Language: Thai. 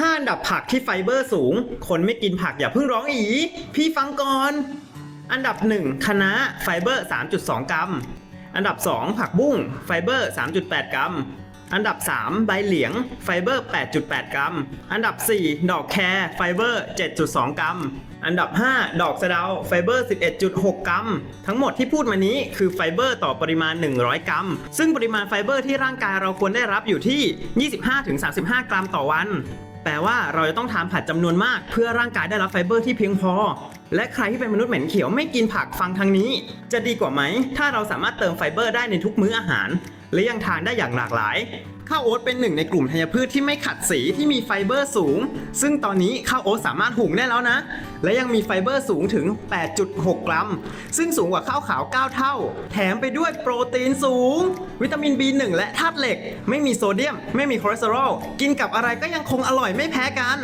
ห้าอันดับผักที่ไฟเบอร์สูง คนไม่กินผักอย่าเพิ่งร้องอี พี่ฟังก่อน อันดับ 1 คะน้าไฟเบอร์ 3.2 กรัม อันดับ 2 ผักบุ้งไฟเบอร์ 3.8 กรัม อันดับ 3 ใบเหลียงไฟเบอร์ 8.8 กรัม อันดับ 4 ดอกแครไฟเบอร์ 7.2 กรัม อันดับ 5 ดอกสะเดาไฟเบอร์ 11.6 กรัม ทั้งหมดที่พูดมานี้คือไฟเบอร์ต่อปริมาณ 100 กรัม ซึ่งปริมาณไฟเบอร์ที่ร่างกายเราควรได้รับอยู่ที่ 25-35 กรัมต่อวัน แปลว่าเราจะต้องทานผักจำนวนมาก เพื่อร่างกายได้รับไฟเบอร์ที่เพียงพอ และใครที่เป็นมนุษย์เหม็นเขียวไม่กินผักฟังทางนี้ จะดีกว่าไหม ถ้าเราสามารถเติมไฟเบอร์ได้ในทุกมื้ออาหาร และยังทานได้อย่างหลากหลายข้าวโอ๊ตเป็นหนึ่งในกลุ่มธัญพืชที่ไม่ขัดสีที่มีไฟเบอร์สูง ซึ่งตอนนี้ข้าวโอ๊ตสามารถหุงได้แล้วนะ และยังมีไฟเบอร์สูงถึง 8.6 กรัม ซึ่งสูงกว่าข้าวขาว 9 เท่า แถมไปด้วยโปรตีนสูง วิตามิน B1 และธาตุเหล็ก ไม่มีโซเดียม ไม่มีคอเลสเตอรอล กินกับอะไรก็ยังคงอร่อยไม่แพ้กัน